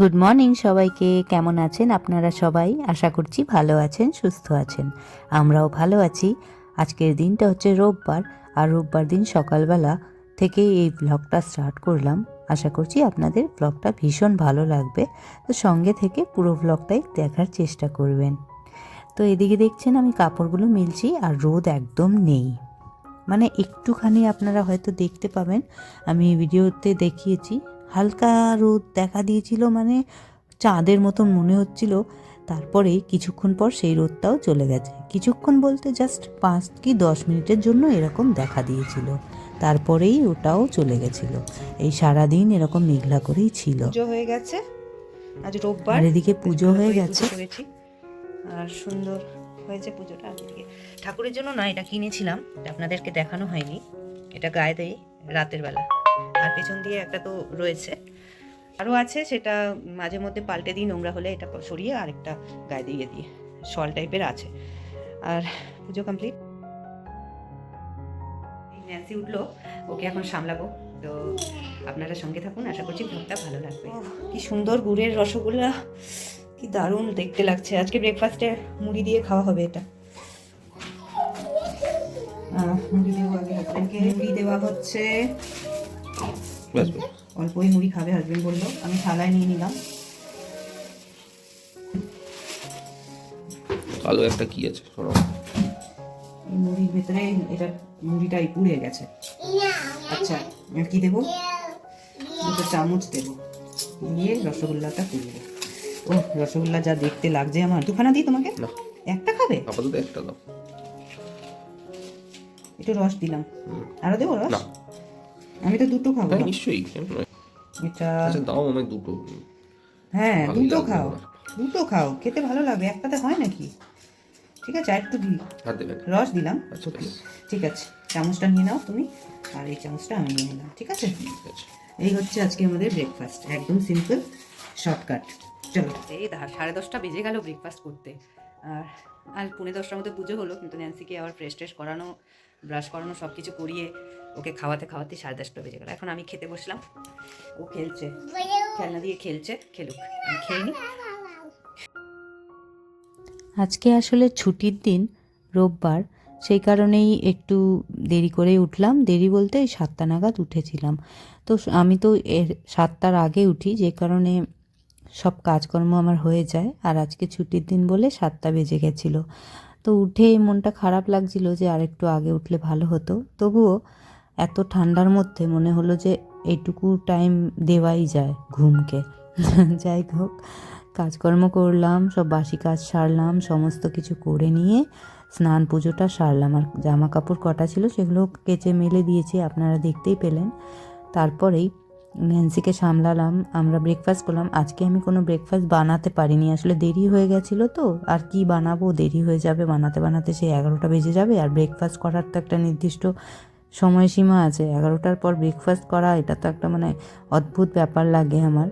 Good morning সবাইকে। কেমন আছেন আপনারা সবাই? আশা করছি ভালো আছেন, সুস্থ আছেন। আমরাও ভালো আছি। আজকের দিনটা হচ্ছে রোববার। আর রোববার দিন সকালবেলা থেকে এই ব্লগটা স্টার্ট করলাম। আশা করছি আপনাদের ব্লগটা ভীষণ ভালো লাগবে। তো সঙ্গে থেকে পুরো ব্লগটাই দেখার চেষ্টা করবেন। তো এদিকে দেখছেন আমি কাপড়গুলো মিলছি আর রোদ একদম নেই। মানে একটুখানি আপনারা হয়তো দেখতে পাবেন। আমি ভিডিওতে দেখিয়েছি হালকা রোদ দেখা দিয়েছিল মানে চাঁদের মতন মনে হচ্ছিল। তারপরেই কিছুক্ষণ পর সেই রোদটাও চলে গেছে। কিছুক্ষণ বলতে জাস্ট পাঁচ কি দশ মিনিটের জন্য এরকম দেখা দিয়েছিল। তারপরেই ওটাও চলে গেছিল। এই সারাদিন এরকম মেঘলা করেই ছিল। হয়ে গেছে। আজ রোববার। এদিকে পুজো হয়ে গেছে। আর সুন্দর হয়েছে পুজোটা এদিকে ঠাকুরের জন্য না এটা কিনেছিলাম। আপনাদেরকে দেখানো হয়নি। এটা গায়ে দেয় রাতের বেলা। আর পেছন দিয়ে একটা তো রয়েছে। আরও আছে সেটা মাঝে মধ্যে পাল্টে দিই নোংরা হলে এটা সরিয়ে আরেকটা গায়ে দিয়ে দিই। শল টাইপের আছে। আর পুজো কমপ্লিট ন্যান্সি উঠল ওকে এখন সামলাবো। তো আপনারা সঙ্গে থাকুন আশা করছি ভ্লগটা ভালো লাগবে। কি সুন্দর গুড়ের রসগোল্লা কি দারুণ দেখতে লাগছে। আজকে ব্রেকফাস্টে মুড়ি দিয়ে খাওয়া হবে এটা। মুড়ি মুড়ি দেওয়া হচ্ছে অল্পই মুড়ি খাবে হাজবেন্ড বলল আমি থালায় নিয়ে নিলাম। কালো একটা কি আছে? সরো। এই মুড়ির ভেতরে এটা মুড়িটাই পুড়ে গেছে। আচ্ছা কি দেবো? দুটো চামচ দেবো। দিয়ে রসগোল্লাটা তুলবো ও রসগোল্লা যা দেখতে লাগছে আমার। দুখানা দিই তোমাকে? একটা খাবে? আপাতত একটা দাও। একটু রস দিলাম। আরও দেবো রস? আমি তো দুটো খাব হ্যাঁ নিশ্চয়ই কেন নয়? এটা আচ্ছা দাও আমায় দুটো। হ্যাঁ দুটো খাও দুটো খাও খেতে ভালো লাগবে একটাতে হয় নাকি? ঠিক আছে আর একটু দিই হাত দেবে? রস দিলাম। আচ্ছা ঠিক আছে চামচটা নিয়ে নাও তুমি আর এই চামচটা আমি নিয়ে নিলাম ঠিক আছে? ঠিক আছে। এই হচ্ছে আজকে আমাদের ব্রেকফাস্ট একদম সিম্পল শর্টকাট চলো। এই সাড়ে দশটা বেজে গেল ব্রেকফাস্ট করতে। আর আর পুনে দশটার মধ্যে পুজো হলো কিন্তু ন্যান্সিকে আবার ফ্রেশ ট্রেশ করানো ব্রাশ করানো সব কিছু করিয়ে ওকে খাওয়াতে খাওয়াতে সাড়ে দশটা বেজে গেল। এখন আমি খেতে বসলাম। ও খেলছে। খেলনা দিয়ে খেলছে। খেলুক। আমি খেয়ে আজকে আসলে ছুটির দিন, রোববার, সেই কারণেই একটু দেরি করে উঠলাম। দেরি বলতে ওই সাতটা নাগাদ উঠেছিলাম। তো আমি তো এর সাতটার আগে উঠি, যে কারণে সব কাজকর্ম আমার হয়ে যায়। আর আজকে ছুটির দিন বলে সাতটা বেজে গেছিল। তো উঠে মনটা খারাপ লাগছিল যে আরেকটু আগে উঠলে ভালো হতো। তবুও এত ঠান্ডার মধ্যে মনে হলো যে এইটুকু টাইম দেওয়াই যায় ঘুমকে। যাই হোক, কাজকর্ম করলাম, সব বাসি কাজ সারলাম, সমস্ত কিছু করে নিয়ে স্নান পুজোটা সারলাম। আর জামা কাপড় কটা ছিল সেগুলো কেচে মেলে দিয়েছি, আপনারা দেখতেই পেলেন। তারপরেই ন্যান্সিকে সামলালাম, আমরা ব্রেকফাস্ট করলাম। আজকে আমি কোনো ব্রেকফাস্ট বানাতে পারিনি, আসলে দেরি হয়ে গেছিল তো। আর কি বানাবো? দেরি হয়ে যাবে, বানাতে বানাতে সেই এগারোটা বেজে যাবে। আর ব্রেকফাস্ট করার তো একটা নির্দিষ্ট সময়সীমা আছে। এগারোটার পর ব্রেকফাস্ট করা, এটা তো একটা মানে অদ্ভুত ব্যাপার লাগে আমার।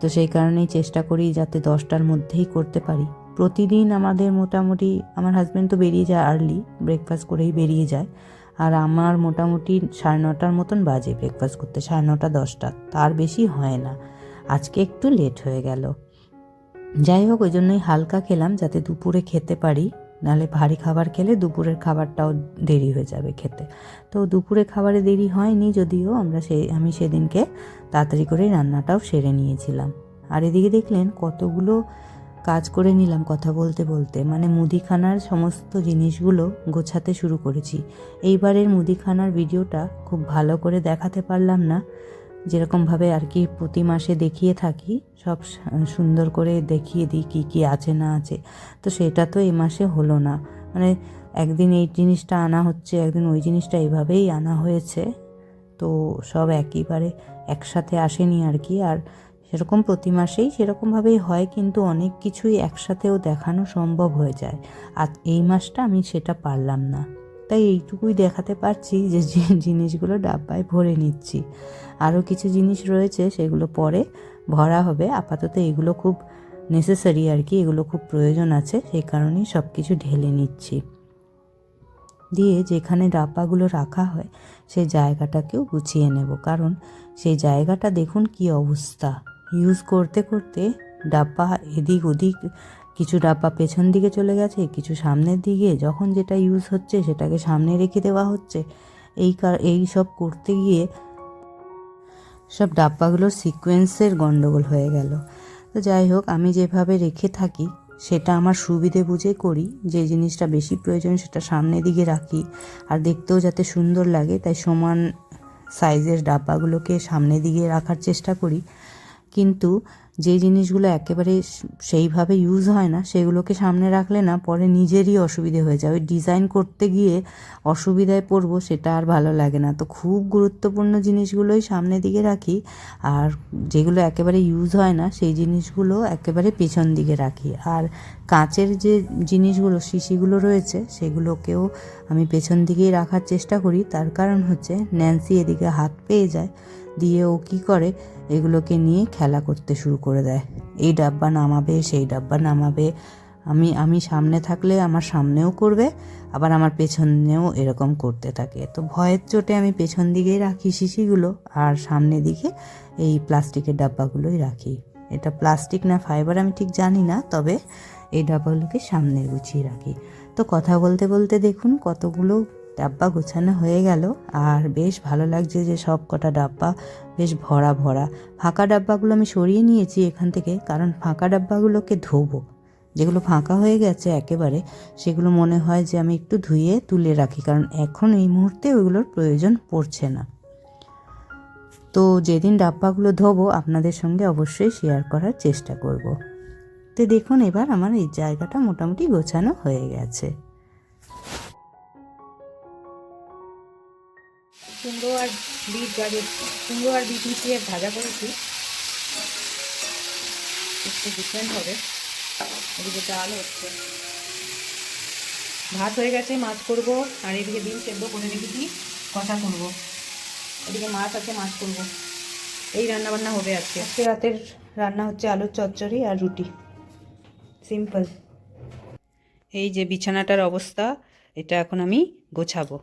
তো সেই কারণেই চেষ্টা করি যাতে দশটার মধ্যেই করতে পারি। প্রতিদিন আমাদের মোটামুটি, আমার হাজব্যান্ড তো বেরিয়ে যায় আর্লি ব্রেকফাস্ট করেই বেরিয়ে যায়। আর আমার মোটামুটি সাড়ে নটার মতন বাজে ব্রেকফাস্ট করতে, সাড়ে নটা, দশটা। তার বেশি হয় না। আজকে একটু লেট হয়ে গেল। যাই হোক, ওই জন্যই হালকা খেলাম যাতে দুপুরে খেতে পারি। নাহলে ভারী খাবার খেলে দুপুরের খাবারটাও দেরি হয়ে যাবে খেতে। তো দুপুরে খাবারে দেরি হয়নি যদিও আমরা সে, আমি সেদিনকে তাড়াতাড়ি করে রান্নাটাও সেরে নিয়েছিলাম। আর এদিকে দেখলেন কতগুলো কাজ করে নিলাম কথা বলতে বলতে। মানে মুদিখানার সমস্ত জিনিসগুলো গোছাতে শুরু করেছি। এইবারের মুদিখানার ভিডিওটা খুব ভালো করে দেখাতে পারলাম না। যেরকমভাবে আর কি প্রতি মাসে দেখিয়ে থাকি, সব সুন্দর করে দেখিয়ে দিই কী কী আছে না আছে। তো সেটা তো এই মাসে হলো না। মানে একদিন এই জিনিসটা আনা হচ্ছে, একদিন ওই জিনিসটা এইভাবেই আনা হয়েছে। তো সব একইবারে একসাথে আসেনি আর কি। আর সেরকম প্রতি মাসেই সেরকমভাবেই হয়, কিন্তু অনেক কিছুই একসাথেও দেখানো সম্ভব হয়ে যায়। আর এই মাসটা আমি সেটা পারলাম না। তাই এইটুকুই দেখাতে পারছি যে জিনিসগুলো ডাব্বায় ভরে নিচ্ছি। আরও কিছু জিনিস রয়েছে, সেগুলো পরে ভরা হবে। আপাতত এগুলো খুব নেসেসারি আর কি, এগুলো খুব প্রয়োজন আছে সেই কারণেই সব কিছু ঢেলে নিচ্ছি। দিয়ে যেখানে ডাব্বাগুলো রাখা হয় সেই জায়গাটাকেও গুছিয়ে নেব। কারণ সেই জায়গাটা দেখুন কি অবস্থা। ইউজ করতে করতে ডাব্বা এদিক ওদিক কিছু ডাব্বা পেছন দিকে চলে গেছে, কিছু সামনের দিকে। যখন যেটা ইউজ হচ্ছে সেটাকে সামনে রেখে দেওয়া হচ্ছে। এই কার এই সব করতে গিয়ে সব ডাব্বাগুলোর সিকোয়েন্সের গন্ডগোল হয়ে গেল। তো যাই হোক, আমি যেভাবে রেখে থাকি, সেটা আমার সুবিধে বুঝে করি। যে জিনিসটা বেশি প্রয়োজন সেটা সামনের দিকে রাখি। আর দেখতেও যাতে সুন্দর লাগে, তাই সমান সাইজের ডাব্বাগুলোকে সামনের দিকে রাখার চেষ্টা করি। কিন্তু যে জিনিসগুলো একেবারে সেইভাবে ইউজ হয় না, সেগুলোকে সামনে রাখলে না পরে নিজেরই অসুবিধে হয়ে যায়। ওই ডিজাইন করতে গিয়ে অসুবিধায় পড়ব সেটা আর ভালো লাগে না। তো খুব গুরুত্বপূর্ণ জিনিসগুলোই সামনের দিকে রাখি আর যেগুলো একেবারে ইউজ হয় না, সেই জিনিসগুলো একেবারে পেছন দিকে রাখি। আর কাঁচের যে জিনিসগুলো, শিশিগুলো রয়েছে, সেগুলোকেও আমি পেছন দিকেই রাখার চেষ্টা করি। তার কারণ হচ্ছে ন্যান্সি এদিকে হাত পেয়ে যায়। দিয়ে ও কী করে? এগুলোকে নিয়ে খেলা করতে শুরু করে দেয়। এই ডাব্বা নামাবে, সেই ডাব্বা নামাবে। আমি আমি সামনে থাকলে আমার সামনেও করবে, আবার আমার পেছনেও এরকম করতে থাকে। তো ভয়ের চোটে আমি পেছন দিকেই রাখি শিশিগুলো, আর সামনে দিকে এই প্লাস্টিকের ডাব্বাগুলোই রাখি। এটা প্লাস্টিক না ফাইবার আমি ঠিক জানি না, তবে এই ডাব্বাগুলোকে সামনে গুছিয়ে রাখি। তো কথা বলতে বলতে দেখুন, কতগুলো ডাব্বা গোছানো হয়ে গেল। আর বেশ ভালো লাগছে যে সব কটা ডাব্বা বেশ ভরা ভরা। ফাঁকা ডাব্বাগুলো আমি সরিয়ে নিয়েছি এখান থেকে, কারণ ফাঁকা ডাব্বাগুলোকে ধোবো। যেগুলো ফাঁকা হয়ে গেছে একেবারে, সেগুলো মনে হয় যে আমি একটু ধুয়ে তুলে রাখি, কারণ এখন এই মুহূর্তে ওইগুলোর প্রয়োজন পড়ছে না। তো যেদিন ডাব্বাগুলো ধোবো, আপনাদের সঙ্গে অবশ্যই শেয়ার করার চেষ্টা করব। তো দেখুন এবার আমার এই জায়গাটা মোটামুটি গোছানো হয়ে গেছে। কুমড়ো আর বিট গাজর কুমড়ো আর বিট মিশিয়ে ভাজা করেছি। একটু ডিফারেন্ট হবে। এদিকে ডাল হচ্ছে। ভাত হয়ে গেছে, মাছ করব। আর এদিকে ডিম সেদ্ধ করে রেখেছি, কষা করব। এদিকে মাছ আছে, মাছ করব। এই রান্না বান্না হবে আজকে। আজকে রাতের রান্না হচ্ছে আলুর চচ্চড়ি আর রুটি। সিম্পল এই যে বিছানাটার অবস্থা, এটা এখন আমি গোছাবো।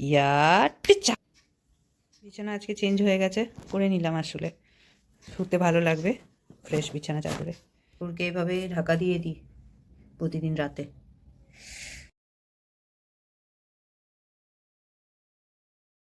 ইয়াটিচা বিছানা আজকে চেঞ্জ হয়ে গেছে করে নিলাম আসলে। শুতে ভালো লাগবে ফ্রেশ বিছানা চাদরে। ওরকে এভাবে ঢাকা দিয়ে দিই প্রতিদিন রাতে।